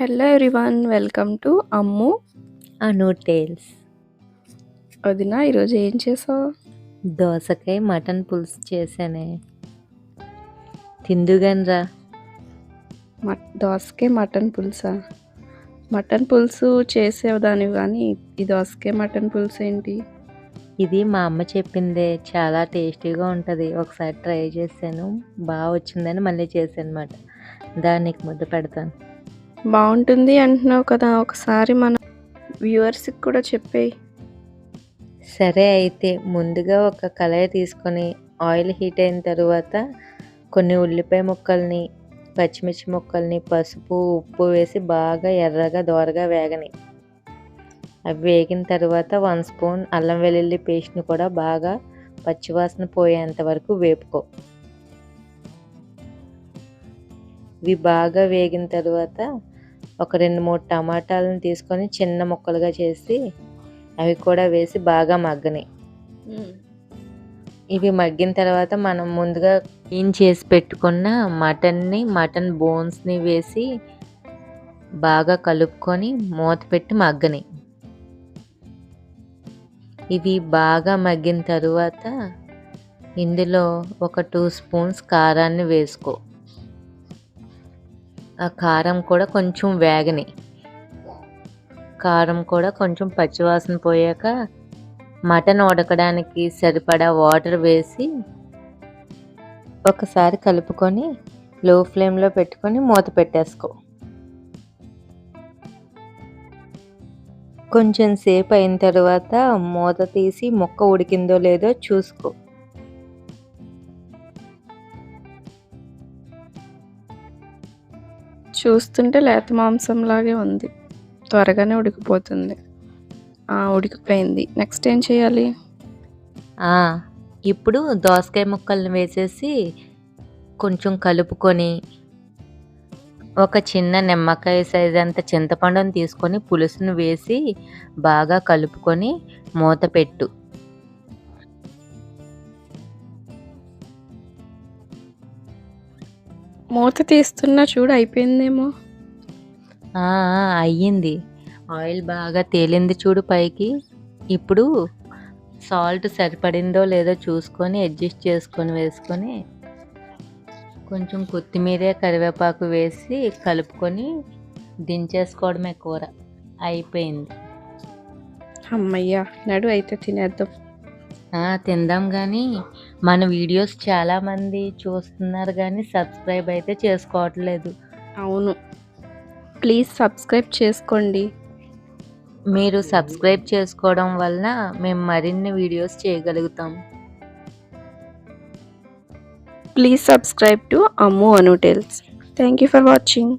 Hello everyone welcome to Ammu Anu tales వదిన ఈరోజు ఏం చేసావు? దోసకాయ మటన్ పులుసు చేశానే. తిందుగానరా మట్ దోసకాయ మటన్ పులుసా? మటన్ పులుసు చేసేదానివి కానీ ఈ దోసకాయ మటన్ పులుసు ఏంటి? ఇది మా అమ్మ చెప్పిందే చాలా టేస్టీగా ఉంటుంది. ఒకసారి ట్రై చేశాను బాగా వచ్చిందని మళ్ళీ చేశాను అనమాట దానికి ముద్ద పెడతాను. బాగుంటుంది అంటున్నావు కదా ఒకసారి మన వ్యూవర్స్కి కూడా చెప్పేయి. సరే అయితే ముందుగా ఒక కళాయి తీసుకొని ఆయిల్ హీట్ అయిన తర్వాత కొన్ని ఉల్లిపాయ ముక్కల్ని పచ్చిమిర్చి ముక్కల్ని పసుపు ఉప్పు వేసి బాగా ఎర్రగా దోరగా వేగని అవి వేగిన తర్వాత వన్ స్పూన్ అల్లం వెల్లుల్లి పేస్ట్ని కూడా బాగా పచ్చివాసన పోయేంత వరకు వేపుకో. ఇవి బాగా వేగిన తర్వాత ఒక రెండు మూడు టమాటాలను తీసుకొని చిన్న ముక్కలుగా చేసి అవి కూడా వేసి బాగా మగ్గని ఇవి మగ్గిన తర్వాత మనం ముందుగా క్లీన్ చేసి పెట్టుకున్న మటన్ని మటన్ బోన్స్ని వేసి బాగా కలుపుకొని మూత పెట్టి మగ్గని ఇవి బాగా మగ్గిన తరువాత ఇందులో ఒక టూ స్పూన్స్ కారాన్ని వేసుకో. ఆ కారం కూడా కొంచెం వేగని. కారం కూడా కొంచెం పచ్చివాసన పోయాక మటన్ ఉడకడానికి సరిపడా వాటర్ వేసి ఒకసారి కలుపుకొని లో ఫ్లేమ్లో పెట్టుకొని మూత పెట్టేసుకో. కొంచెం సేపు అయిన తర్వాత మూత తీసి ముక్క ఉడికిందో లేదో చూసుకో. చూస్తుంటే లేత మాంసం లాగే ఉంది. త్వరగానే ఉడికిపోతుంది. ఆ, ఉడికిపోయింది. నెక్స్ట్ ఏం చేయాలి? ఇప్పుడు దోసకాయ ముక్కల్ని వేసేసి కొంచెం కలుపుకొని ఒక చిన్న నిమ్మకాయ సైజ్ అంత చింతపండుని తీసుకొని పులుసును వేసి బాగా కలుపుకొని మూత పెట్టు. మూత తీస్తున్నా చూడు అయిపోయిందేమో. అయ్యింది. ఆయిల్ బాగా తేలింది చూడు పైకి. ఇప్పుడు సాల్ట్ సరిపడిందో లేదో చూసుకొని అడ్జస్ట్ చేసుకొని వేసుకొని కొంచెం కొత్తిమీర కరివేపాకు వేసి కలుపుకొని దించేసుకోవడమే కూర. అయిపోయింది. అమ్మయ్యా నడు అయితే తినేద్దాం. తిందాం కానీ మన వీడియోస్ చాలామంది చూస్తున్నారు కానీ సబ్స్క్రైబ్ అయితే చేసుకోవట్లేదు. అవును. ప్లీజ్ సబ్స్క్రైబ్ చేసుకోండి. మీరు సబ్స్క్రైబ్ చేసుకోవడం వలన మేము మరిన్ని వీడియోస్ చేయగలుగుతాం. Please subscribe to Ammu Anu tales thank you for watching